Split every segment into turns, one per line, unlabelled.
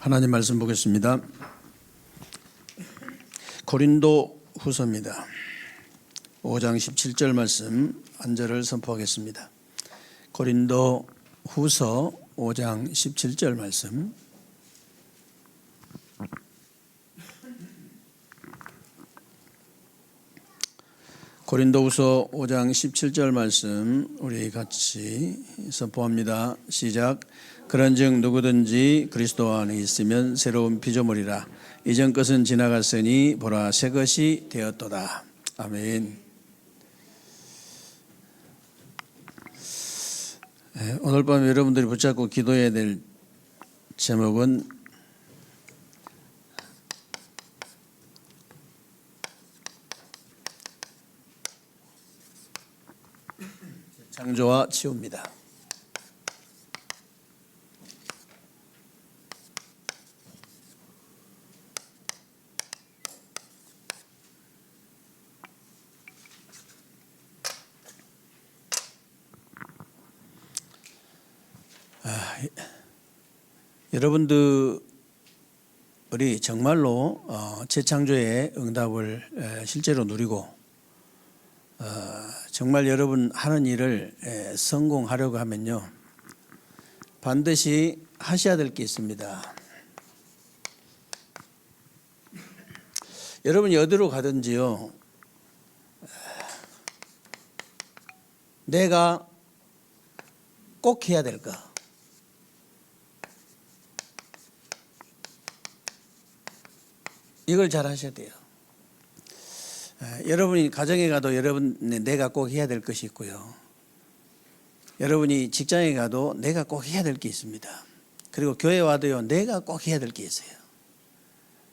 하나님 말씀 보겠습니다. 고린도 후서입니다. 5장 17절 말씀 한 절을 선포하겠습니다. 고린도 후서 5장 17절 말씀 고린도후서 5장 17절 말씀 우리 같이 선포합니다. 시작. 그런즉 누구든지 그리스도 안에 있으면 새로운 피조물이라 이전 것은 지나갔으니 보라 새 것이 되었도다. 아멘. 예, 오늘 밤 여러분들이 붙잡고 기도해야 될 제목은 창조와 치유입니다. 여러분들이 정말로 어, 재창조의 응답을 에, 실제로 누리고 어, 정말 여러분 하는 일을 에, 성공하려고 하면요 반드시 하셔야 될 게 있습니다. 여러분이 어디로 가든지요 내가 꼭 해야 될까? 이걸 잘 하셔야 돼요. 에, 여러분이 가정에 가도 여러분 내가 꼭 해야 될 것이 있고요. 여러분이 직장에 가도 내가 꼭 해야 될 게 있습니다. 그리고 교회 와도요 내가 꼭 해야 될 게 있어요.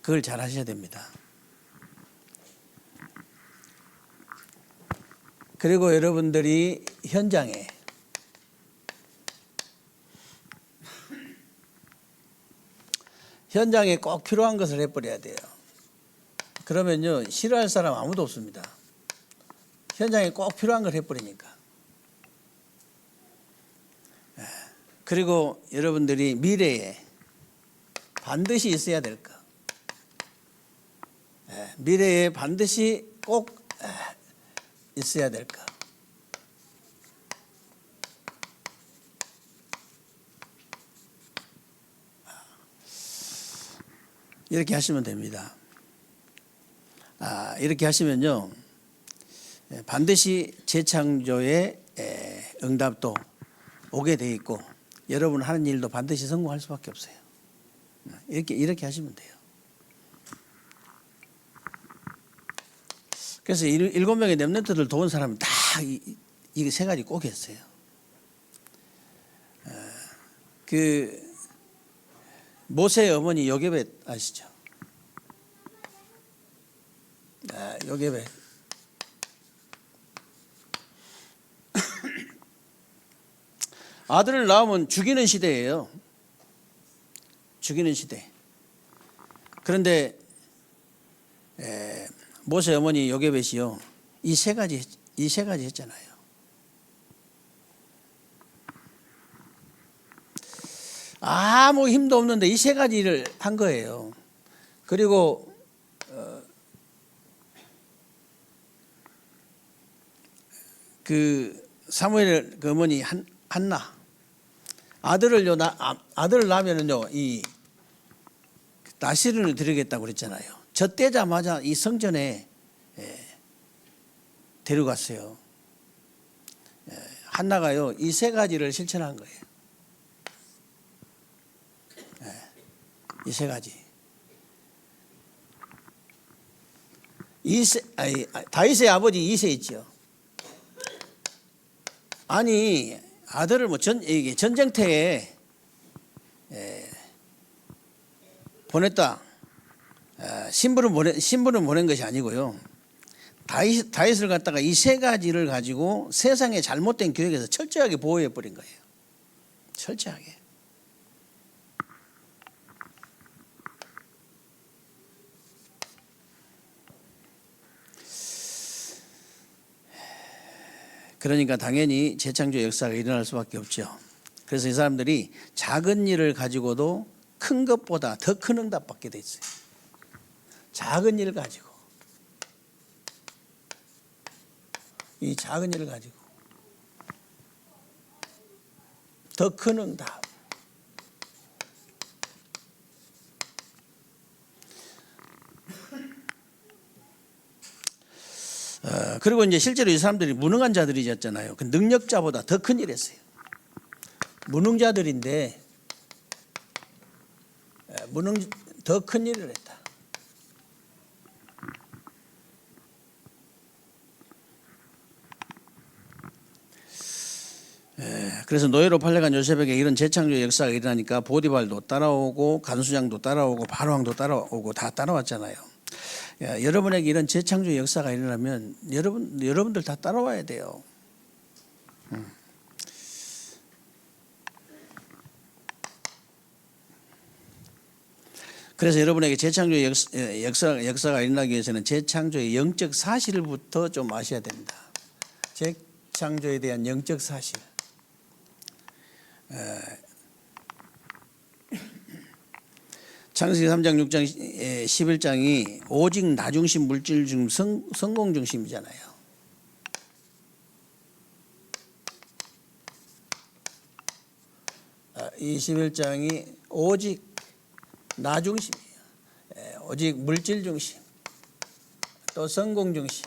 그걸 잘 하셔야 됩니다. 그리고 여러분들이 현장에 현장에 꼭 필요한 것을 해버려야 돼요. 그러면요 싫어할 사람 아무도 없습니다. 현장에 꼭 필요한 걸 해버리니까. 예. 그리고 여러분들이 미래에 반드시 있어야 될 것. 예. 미래에 반드시 꼭 예, 있어야 될 것. 이렇게 하시면 됩니다. 아, 이렇게 하시면요. 예, 반드시 재창조의 에, 응답도 오게 돼 있고 여러분 하는 일도 반드시 성공할 수밖에 없어요. 이렇게 이렇게 하시면 돼요. 그래서 일- 일곱 명의 렘넌트들 도운 사람은 다이 세 가지 꼭 했어요. 어, 그 모세의 어머니 요게벳 아시죠? 아, 요게벳. 아들을 낳으면 죽이는 시대예요. 죽이는 시대. 그런데 에, 모세 어머니 요게벳이요. 이 세 가지 이 세 가지 했잖아요. 아무 힘도 없는데 이 세 가지를 한 거예요. 그리고 그 사무엘 그 어머니 한, 한나 아들을요 나, 아, 아들을 낳으면은요 이 나시른을 드리겠다고 그랬잖아요. 젖대자마자 이 성전에 예, 데려갔어요. 예, 한나가요 이 세 가지를 실천한 거예요. 이세 가지. 이세 아니 다윗의 아버지 이세 있죠. 아니 아들을 뭐 전 이게 전쟁터에 에, 보냈다. 에, 신부를 보내 신부를 보낸 것이 아니고요. 다윗 다윗을 갖다가 이 세 가지를 가지고 세상의 잘못된 교육에서 철저하게 보호해 버린 거예요. 철저하게. 그러니까 당연히 재창조 역사가 일어날 수밖에 없죠. 그래서 이 사람들이 작은 일을 가지고도 큰 것보다 더 큰 응답 받게 돼 있어요. 작은 일 가지고 이 작은 일을 가지고 더 큰 응답. 어, 그리고 이제 실제로 이 사람들이 무능한 자들이었잖아요. 그 능력자보다 더 큰 일 했어요. 무능자들인데 에, 무능 더 큰 일을 했다. 에, 그래서 노예로 팔려간 요셉에게 이런 재창조 역사가 일어나니까 보디발도 따라오고 간수장도 따라오고 바로왕도 따라오고 다 따라왔잖아요. 야, 여러분에게 이런 재창조 역사가 일어나면 여러분 여러분들 다 따라와야 돼요. 음. 그래서 여러분에게 재창조 예, 역사, 역사가 일어나기 위해서는 재창조의 영적 사실부터 좀 아셔야 됩니다. 재창조에 대한 영적 사실. 창세기 3장 6장 11장이 오직 나중심 물질 중 성, 성공 중심이잖아요. 아, 21장이 오직 나중심이에요. 에, 오직 물질 중심, 또 성공 중심.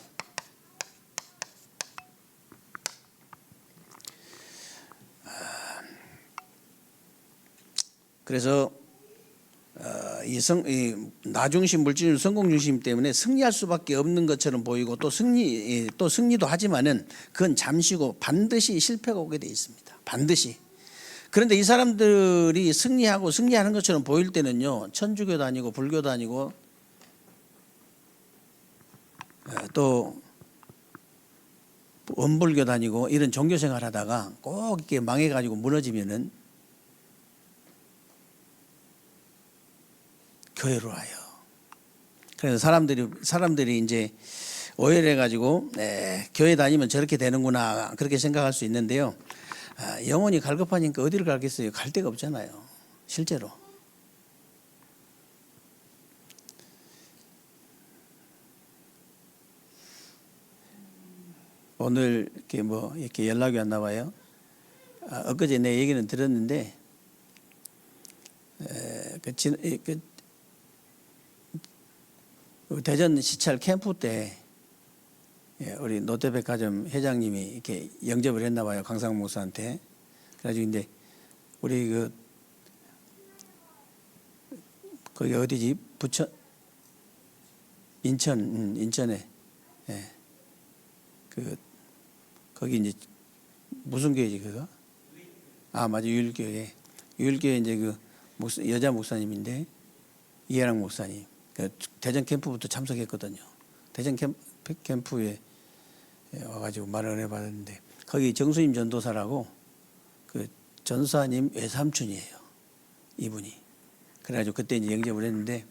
아, 그래서 어, 이 성, 이 나중심 물질 성공 중심 때문에 승리할 수밖에 없는 것처럼 보이고 또 승리 이, 또 승리도 하지만은 그건 잠시고 반드시 실패가 오게 돼 있습니다. 반드시. 그런데 이 사람들이 승리하고 승리하는 것처럼 보일 때는요 천주교 다니고 불교 다니고 어, 또 원불교 다니고 이런 종교 생활하다가 꼭 이렇게 망해가지고 무너지면은 교회로 와요. 그래서 사람들이 사람들이 이제 오해를 해가지고 네, 교회 다니면 저렇게 되는구나 그렇게 생각할 수 있는데요. 아, 영혼이 갈급하니까 어디를 가겠어요? 갈 데가 없잖아요. 실제로. 오늘 이렇게 뭐 이렇게 연락이 왔나 봐요. 아, 엊그제 내 얘기는 들었는데 에, 그, 그그 대전 시찰 캠프 때 예, 우리 롯데백화점 회장님이 이렇게 영접을 했나 봐요 강상 목사한테. 그래가지고 이제 우리 그 거기 어디지? 부천 인천 음, 인천에 예. 그 거기 이제 무슨 교회지 그거? 아 맞아 유일교회. 유일교회 이제 그 목사, 여자 목사님인데 이해랑 목사님. 그 대전 캠프부터 참석했거든요. 대전 캠프, 캠프 에 와가지고 말을 해봤는데 거기 정수임 전도사라고 그 전사님 외삼촌이에요. 이분이. 그래가지고 그때 이제 영접을 했는데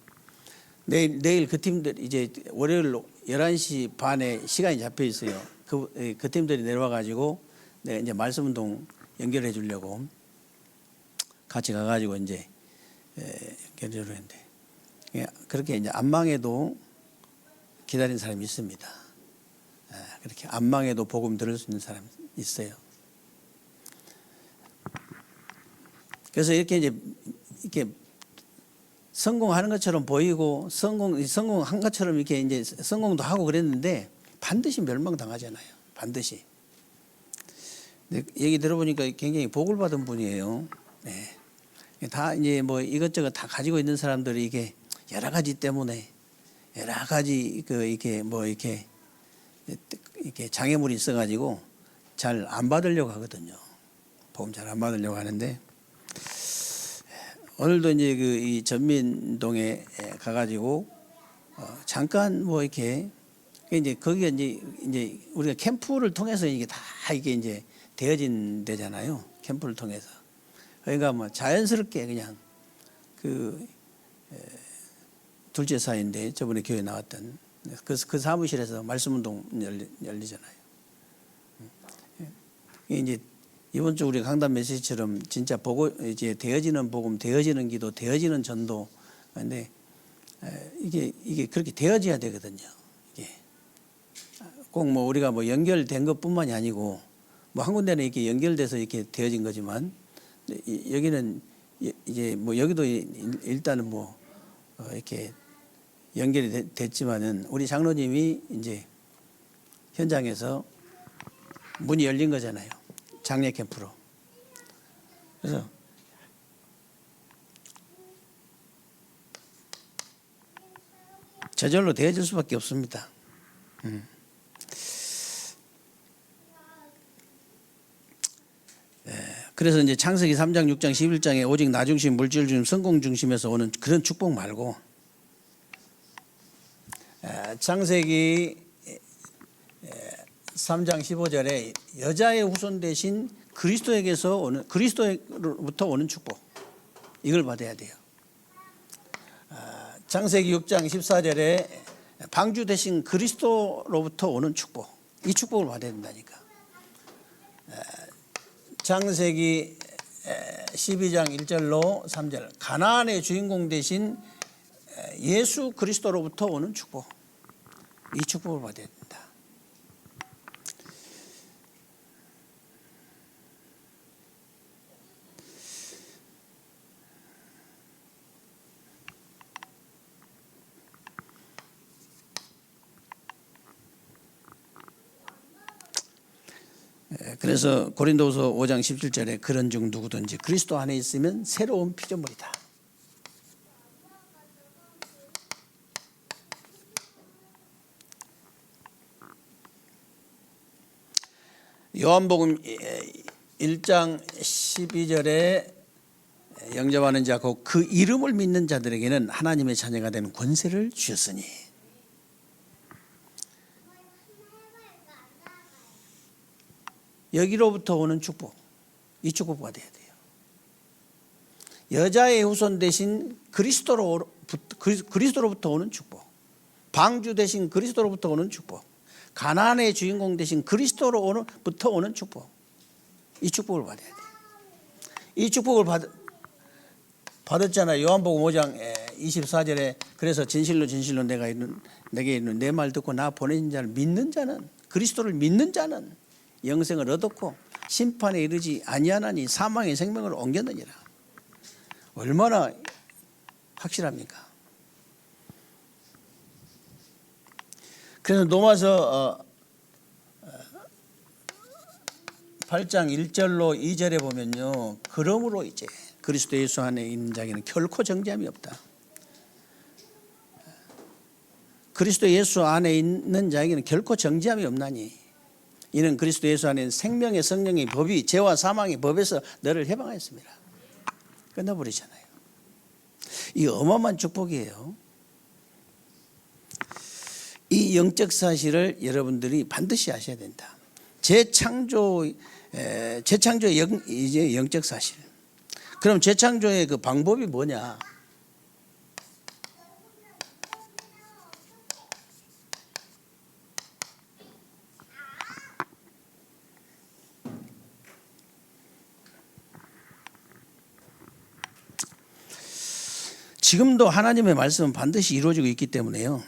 내일 내일 그 팀들 이제 월요일 11시 반에 시간이 잡혀 있어요. 그, 그 팀들이 내려와가지고 내가 이제 말씀 운동 연결해 주려고 같이 가가지고 이제 연결을 했는데 예, 그렇게 이제 안망에도 기다린 사람이 있습니다. 예, 그렇게 안망에도 복음 들을 수 있는 사람이 있어요. 그래서 이렇게 이제 이렇게 성공하는 것처럼 보이고 성공 성공한 것처럼 이렇게 이제 성공도 하고 그랬는데 반드시 멸망당하잖아요. 반드시. 얘기 들어보니까 굉장히 복을 받은 분이에요. 네. 다 이제 뭐 이것저것 다 가지고 있는 사람들이 이게 여러 가지 때문에 여러 가지 그 이렇게 뭐 이렇게 이렇게 장애물이 있어가지고 잘 안 받으려고 하거든요. 보험 잘 안 받으려고 하는데 오늘도 이제 그 이 전민동에 가가지고 어 잠깐 뭐 이렇게 이제 거기가 이제 이제 우리가 캠프를 통해서 이게 다 이게 이제 되어진 데잖아요. 캠프를 통해서 그러니까 뭐 자연스럽게 그냥 그 둘째 사이인데 저번에 교회 나왔던 그, 그 사무실에서 말씀 운동 열리, 열리잖아요. 이게 이제 이번 주 우리 강단 메시지처럼 진짜 보고 이제 되어지는 복음, 되어지는 기도, 되어지는 전도. 근데 에, 이게 이게 그렇게 되어져야 되거든요. 이게 꼭 뭐 우리가 뭐 연결된 것뿐만이 아니고 뭐 한 군데는 이렇게 연결돼서 이렇게 되어진 거지만 이- 여기는 이- 이제 뭐 여기도 이- 일단은 뭐 어, 이렇게 연결이 되- 됐지만은 우리 장로님이 이제 현장에서 문이 열린 거잖아요. 장례 캠프로. 그래서 저절로 되어질 수밖에 없습니다. 음. 예, 그래서 이제 창세기 3장, 6장, 11장에 오직 나 중심, 물질 중심, 성공 중심에서 오는 그런 축복 말고 에, 창세기 3장 15절에 여자의 후손 대신 그리스도에게서 오는 그리스도로부터 오는 축복 이걸 받아야 돼요. 아, 창세기 6장 14절에 방주 대신 그리스도로부터 오는 축복 이 축복을 받아야 된다니까. 에, 창세기 12장 1절로 3절 가나안의 주인공 대신 예수 그리스도로부터 오는 축복 이 축복을 받아야 된다. 예, 그래서 고린도서 5장 17절에 그런 중 누구든지 그리스도 안에 있으면 새로운 피조물이다. 요한복음 1장 12절에 영접하는 자, 곧그 이름을 믿는 자들에게는 하나님의 자녀가 되는 권세를 주셨으니. 여기로부터 오는 축복, 이 축복 받아야 돼요. 여자의 후손 대신 그리스도로 그리스도로부터 오는 축복, 방주 대신 그리스도로부터 오는 축복, 가나안의 주인공 대신 그리스도로 오는부터 오는 축복, 이 축복을 받아야 돼요. 이 축복을 받 받았잖아요. 요한복음 5장 24절에 그래서 진실로 진실로 내가 있는 내게 있는 내 말 듣고 나 보내신 자를 믿는 자는 그리스도를 믿는 자는 영생을 얻었고 심판에 이르지 아니하나니 사망의 생명을 옮겼느니라. 얼마나 확실합니까? 그래서 노마서 8장 1절로 2절에 보면요. 그러므로 이제 그리스도 예수 안에 있는 자에게는 결코 정죄함이 없다. 그리스도 예수 안에 있는 자에게는 결코 정죄함이 없나니 이는 그리스도 예수 안에 생명의 성령의 법이 죄와 사망의 법에서 너를 해방하였습니다. 끝나버리잖아요. 이 어마어마한 축복이에요. 이 영적 사실을 여러분들이 반드시 아셔야 된다. 재창조 에, 재창조의 영, 이제 영적 사실. 그럼 재창조의 그 방법이 뭐냐? 지금도 하나님의 말씀은 반드시 이루어지고 있기 때문에요.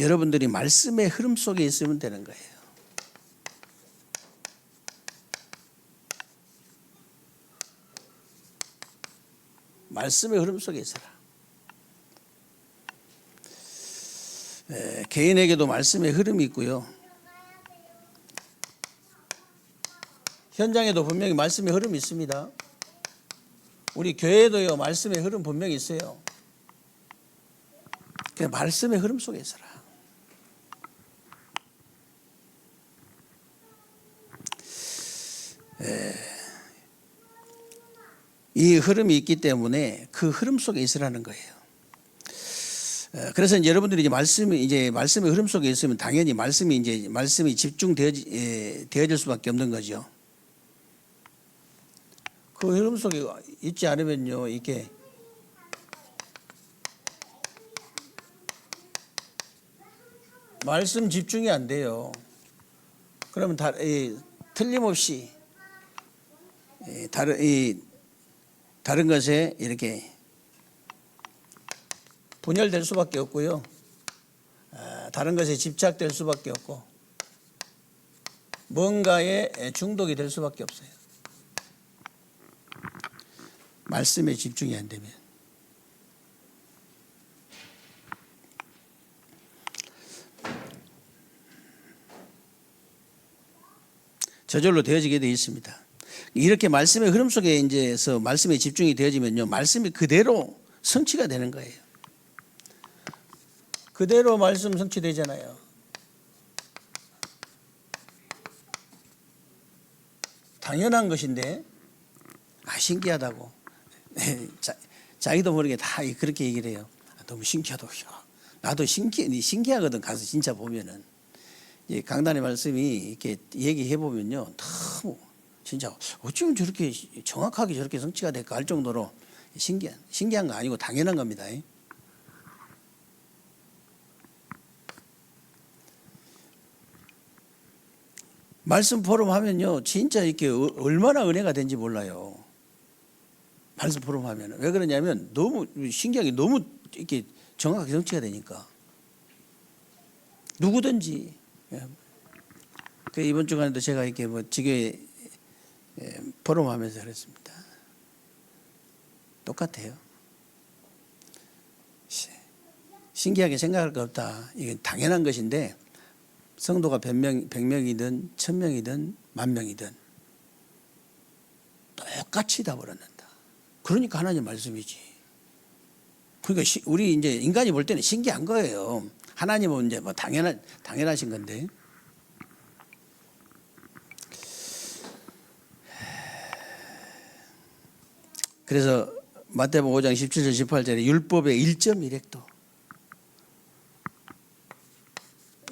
여러분들이 말씀의 흐름 속에 있으면 되는 거예요. 말씀의 흐름 속에 있어라. 에, 개인에게도 말씀의 흐름이 있고요. 현장에도 분명히 말씀의 흐름이 있습니다. 우리 교회도요 말씀의 흐름 분명히 있어요. 그 말씀의 흐름 속에 있어라. 이 흐름이 있기 때문에 그 흐름 속에 있으라는 거예요. 에, 그래서 이제 여러분들이 이제 말씀이 이제 말씀의 흐름 속에 있으면 당연히 말씀이 이제 말씀이 집중되어질 수밖에 없는 거죠. 그 흐름 속에 있지 않으면요 이게 말씀 집중이 안 돼요. 그러면 다 이, 틀림없이 이 다른 이 다른 것에 이렇게 분열될 수밖에 없고요. 아, 다른 것에 집착될 수밖에 없고 뭔가에 중독이 될 수밖에 없어요. 말씀에 집중이 안 되면. 저절로 되어지게 되어 있습니다. 이렇게 말씀의 흐름 속에 이제서 말씀에 집중이 되어지면요, 말씀이 그대로 성취가 되는 거예요. 그대로 말씀 성취되잖아요. 당연한 것인데 아 신기하다고 자, 자기도 모르게 다 그렇게 얘기를 해요. 아, 너무 신기하다. 야, 나도 신기 신기하거든 가서 진짜 보면은 이 강단의 말씀이 이렇게 얘기해 보면요 너무 진짜 어쩌면 저렇게 정확하게 저렇게 성취가 될까 할 정도로 신기한 신기한 거 아니고 당연한 겁니다. 말씀 포럼 하면요 진짜 이렇게 어- 얼마나 은혜가 된지 몰라요. 말씀 포럼 하면 왜 그러냐면 너무 신기하게 너무 이렇게 정확하게 성취가 되니까 누구든지 예. 그 이번 주간에도 제가 이렇게 뭐 지교회 예, 포럼하면서 그랬습니다. 똑같아요. 시- 신기하게 생각할 거 없다. 이건 당연한 것인데 성도가 100명, 100명이든 1000명이든 만 명이든 똑같이 답을 얻는다. 그러니까 하나님 말씀이지. 그러니까 시- 우리 이제 인간이 볼 때는 신기한 거예요. 하나님은 이제 뭐 당연한 당연하신 건데. 그래서 마태복음 5장 17절 18절에 율법의 1.1획도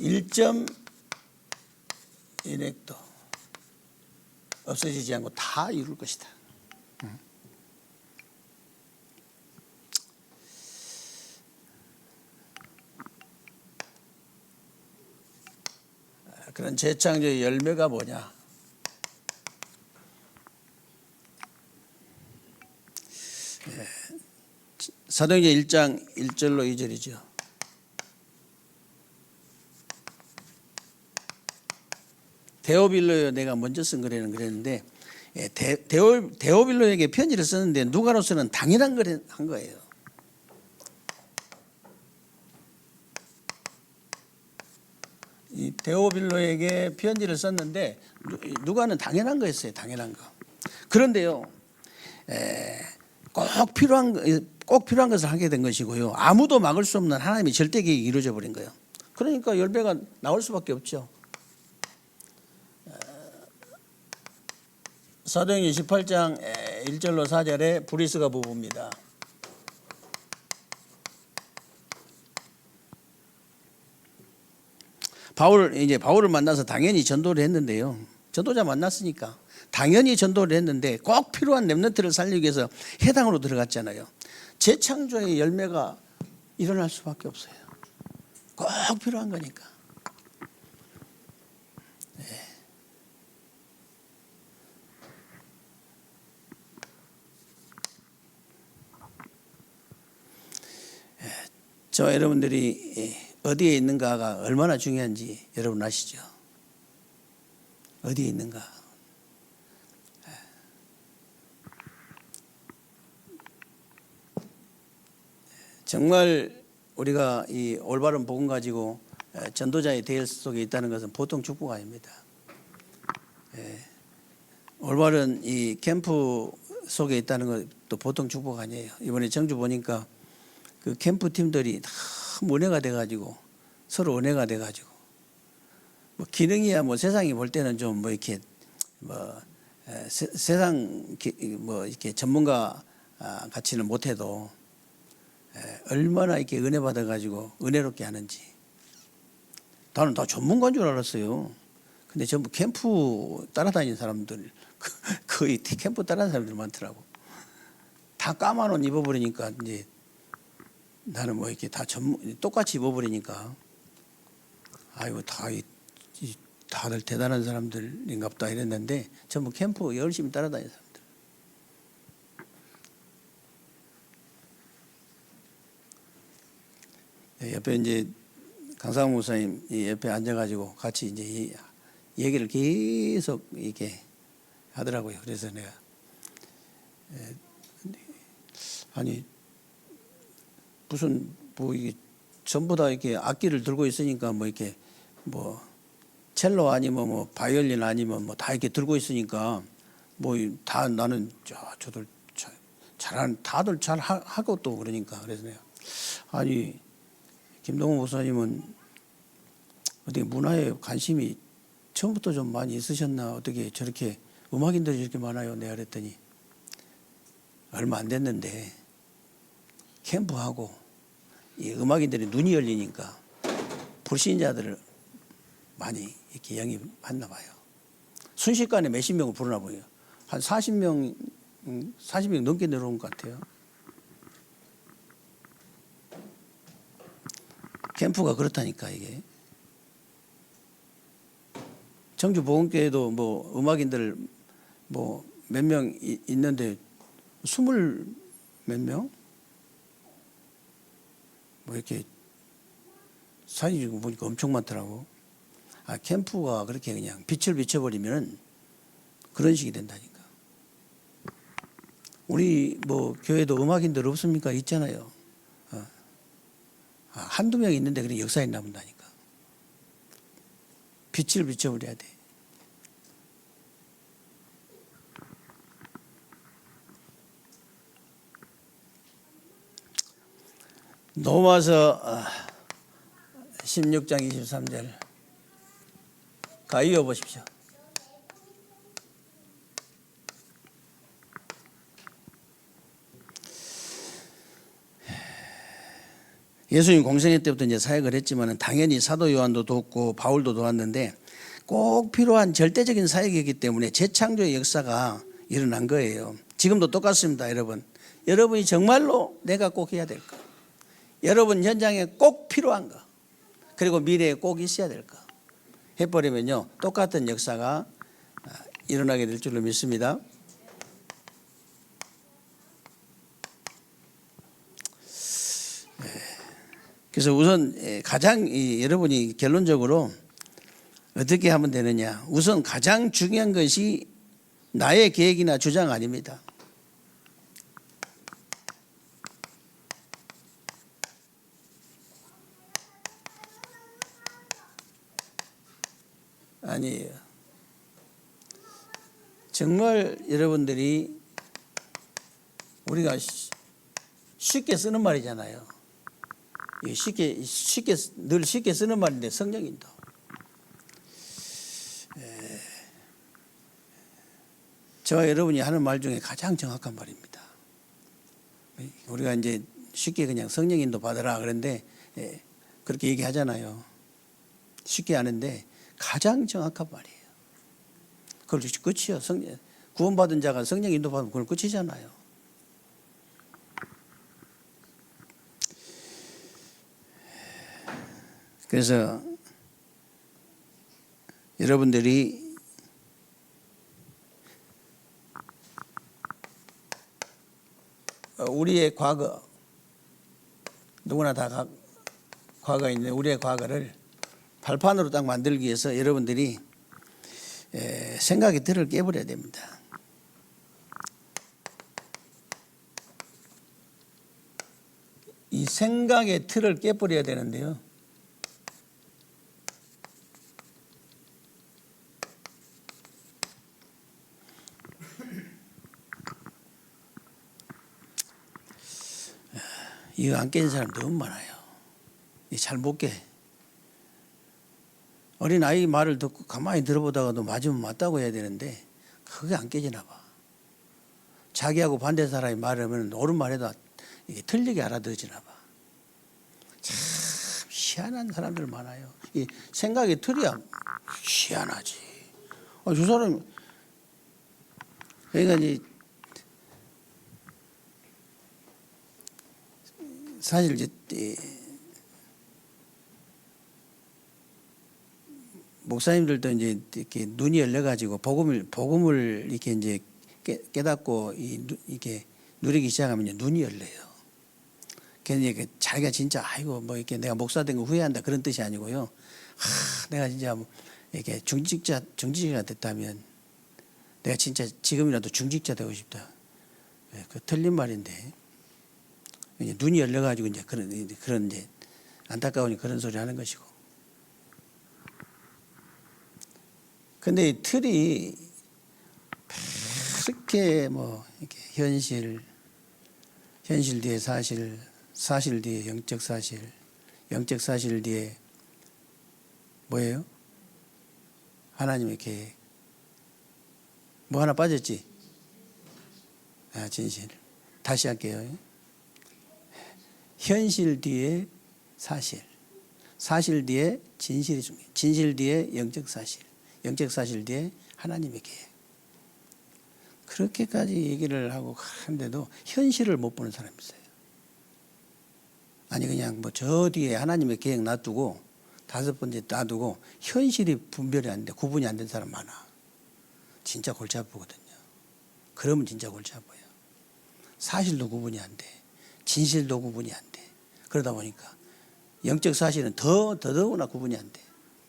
1.1획도 없어지지 않고 다 이룰 것이다. 그런 재창조의 열매가 뭐냐? 예, 사도행전 1장 1절로 2절이죠. 데오빌로에 내가 먼저 쓴 거라는 그랬는데 예, 데, 데오, 데오빌로에게 편지를 썼는데 누가로서는 당연한 걸 한 거예요. 이 데오빌로에게 편지를 썼는데 누- 누가는 당연한 거였어요. 당연한 거. 그런데요, 에, 꼭 필요한 거- 꼭 필요한 것을 하게 된 것이고요. 아무도 막을 수 없는 하나님의 절대 계획이 이루어져 버린 거예요. 그러니까 열배가 나올 수밖에 없죠. 에, 사도행전 18장 1절로 4절에 브리스가 부부입니다. 바울 이제 바울을 만나서 당연히 전도를 했는데요. 전도자 만났으니까 당연히 전도를 했는데 꼭 필요한 렘넌트를 살리기 위해서 해당으로 들어갔잖아요. 재창조의 열매가 일어날 수밖에 없어요. 꼭 필요한 거니까. 네. 예, 저 여러분들이 예, 어디에 있는가가 얼마나 중요한지 여러분 아시죠? 어디에 있는가? 정말 우리가 이 올바른 복음 가지고 전도자의 대열 속에 있다는 것은 보통 축복 아닙니다. 예. 올바른 이 캠프 속에 있다는 것도 보통 축복 아니에요. 이번에 정주 보니까 그 캠프 팀들이 너무 은혜가 돼가지고 서로 은혜가 돼가지고 뭐 기능이야 뭐 세상이 볼 때는 좀 뭐 이렇게 뭐 에, 세, 세상 기, 뭐 이렇게 전문가 아, 같이는 못해도 에, 얼마나 이렇게 은혜 받아가지고 은혜롭게 하는지 나는 다 전문가인 줄 알았어요. 근데 전부 캠프 따라다니는 사람들 거의 캠프 따라다니는 사람들 많더라고. 다 까만 옷 입어버리니까 이제 나는 뭐 이렇게 다 전문 똑같이 입어버리니까 아이고 다 다들 대단한 사람들인갑다 이랬는데 전부 캠프 열심히 따라다니는 사람들. 네, 옆에 이제 강상우 목사님 옆에 앉아가지고 같이 이제 얘기를 계속 이렇게 하더라고요. 그래서 내가 아니 무슨 뭐 이게 전부 다 이렇게 악기를 들고 있으니까 뭐 이렇게 뭐 첼로 아니면 뭐 바이올린 아니면 뭐 다 이렇게 들고 있으니까 뭐 다 나는 저 저들 잘- 잘하는 다들 잘 하- 하고 또 그러니까 그래서 내가 아니 김동호 목사님은 어떻게 문화에 관심이 처음부터 좀 많이 있으셨나? 어떻게 저렇게 음악인들이 이렇게 많아요? 내가 그랬더니 얼마 안 됐는데 캠프하고 이 음악인들이 눈이 열리니까 불신자들을 많이 이렇게 영입했나 봐요. 순식간에 몇십 명을 부르나 보여요. 한 40명, 음, 40명 넘게 내려온 것 같아요. 캠프가 그렇다니까 이게. 청주 보건교회도 뭐 음악인들 뭐 몇 명 있는데 스물 몇 명? 뭐 이렇게 사진 보니까 엄청 많더라고. 아 캠프가 그렇게 그냥 빛을 비춰버리면 그런 식이 된다니까. 우리 뭐 교회도 음악인들 없습니까? 있잖아요. 어. 아, 한두 명 있는데 그런 역사에 남는다니까. 빛을 비춰버려야 돼. 넘어서 16장 23절 가 이어 보십시오. 예수님 공생애 때부터 이제 사역을 했지만은 당연히 사도 요한도 돕고 바울도 도왔는데 꼭 필요한 절대적인 사역이기 때문에 재창조의 역사가 일어난 거예요. 지금도 똑같습니다, 여러분. 여러분이 정말로 내가 꼭 해야 될 거. 여러분 현장에 꼭 필요한 거. 그리고 미래에 꼭 있어야 될 거. 해버리면요. 똑같은 역사가 아, 일어나게 될 줄로 믿습니다. 예. 그래서 우선 예, 가장 이 여러분이 결론적으로 어떻게 하면 되느냐. 우선 가장 중요한 것이 나의 계획이나 주장 아닙니다. 아니에요. 정말 여러분들이 우리가 쉬- 쉽게 쓰는 말이잖아요. 쉽게 쉽게 늘 쉽게 쓰는 말인데 성령인도. 에, 저와 여러분이 하는 말 중에 가장 정확한 말입니다. 우리가 이제 쉽게 그냥 성령인도 받으라 그런데 에, 그렇게 얘기하잖아요. 쉽게 하는데 가장 정확한 말이에요. 그걸 끝이요. 성령 구원받은 자가 성령 인도받으면 그건 끝이잖아요. 그래서 여러분들이 어, 우리의 과거 누구나 다 가- 과거가 있는데 우리의 과거를 발판으로 딱 만들기 위해서 여러분들이 에, 생각의 틀을 깨버려야 됩니다. 이 생각의 틀을 깨버려야 되는데요. 이거 안 깨는 사람 너무 많아요. 잘 못 깨. 어린 아이 말을 듣고 가만히 들어보다가도 맞으면 맞다고 해야 되는데 그게 안 깨지나 봐. 자기하고 반대 사람이 말하면 옳은 말해도 이게 틀리게 알아들어지나 봐. 참 희한한 사람들 많아요. 이 생각의 틀이야 희한하지. 아, 저 사람 그러니까 이제 사실 이제 목사님들도 이제 이렇게 눈이 열려 가지고 복음을 복음을 이렇게 이제 깨, 깨닫고 이, 누- 이렇게 누리기 시작하면 눈이 열려요. 이렇게 자기가 진짜 아이고 뭐 이렇게 내가 목사 된 거 후회한다 그런 뜻이 아니고요. 하, 내가 진짜 뭐 이렇게 중직자 중직자가 됐다면 내가 진짜 지금이라도 중직자 되고 싶다. 예, 그 틀린 말인데 이제 눈이 열려가지고 이제 그런 그런 이제 안타까우니 그런 소리 하는 것이고. 근데 이 틀이 그렇게 뭐 이렇게 현실 현실 뒤에 사실 사실 뒤에 영적 사실 영적 사실 뒤에 뭐예요? 하나님의 계획 뭐 하나 빠졌지? 아 진실 다시 할게요 현실 뒤에 사실 사실 뒤에 진실이 중요해 진실 뒤에 영적 사실 영적 사실 뒤에 하나님의 계획 그렇게까지 얘기를 하고 하는데도 현실을 못 보는 사람이 있어요. 아니 그냥 뭐 저 뒤에 하나님의 계획 놔두고 다섯 번째 놔두고 현실이 분별이 안 돼, 구분이 안 된 사람 많아. 진짜 골치 아프거든요. 그러면 진짜 골치 아파요. 사실도 구분이 안 돼. 진실도 구분이 안 돼. 그러다 보니까 영적 사실은 더 더더구나 구분이 안 돼.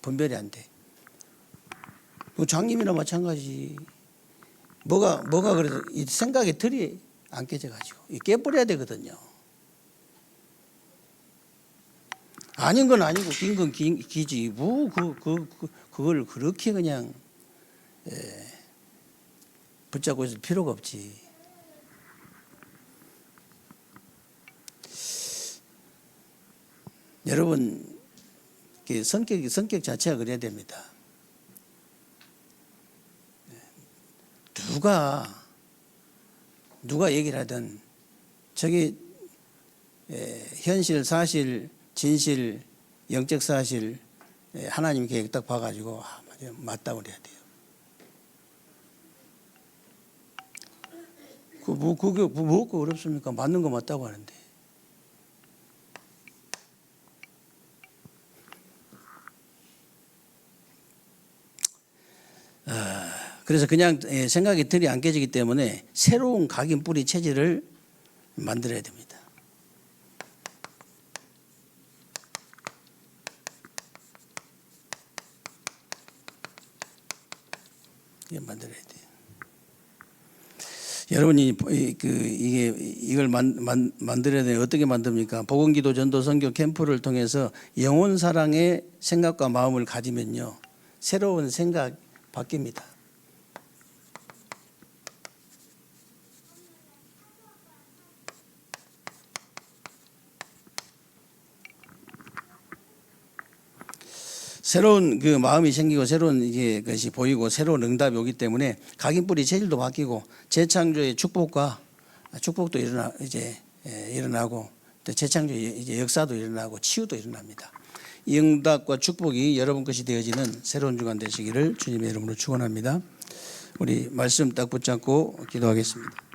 분별이 안 돼. 그 장님이나 마찬가지. 뭐가 뭐가 그래서 이 생각의 틀이 안 깨져 가지고 깨버려야 되거든요. 아닌 건 아니고 긴 건 기지 뭐 그 그, 그, 그걸 그렇게 그냥 에, 붙잡고 있을 필요가 없지. 여러분 그 성격 성격 자체가 그래야 됩니다. 누가 누가 얘기를 하든 저기 에, 현실 사실 진실 영적 사실 에, 하나님 계획 딱 봐가지고 아, 맞다고 그래야 돼요. 그 뭐 그게 뭐 뭐가 어렵습니까? 맞는 거 맞다고 하는데. 그래서 그냥 예, 생각이 틀이 안 깨지기 때문에 새로운 각인 뿌리 체질을 만들어야 됩니다. 이게 만들어야 돼요. 여러분이 이- 그 이게 이걸 만, 만, 만들어야 돼 어떻게 만듭니까? 복음기도 전도 선교 캠프를 통해서 영혼 사랑의 생각과 마음을 가지면요 새로운 생각 바뀝니다. 새로운 그 마음이 생기고 새로운 이게 것이 보이고 새로운 응답이 오기 때문에 각인뿌리 체질도 바뀌고 재창조의 축복과 축복도 일어나 이제 예, 일어나고 또 재창조의 이제 역사도 일어나고 치유도 일어납니다. 이 응답과 축복이 여러분 것이 되어지는 새로운 주간 되시기를 주님의 이름으로 축원합니다. 우리 말씀 딱 붙잡고 기도하겠습니다.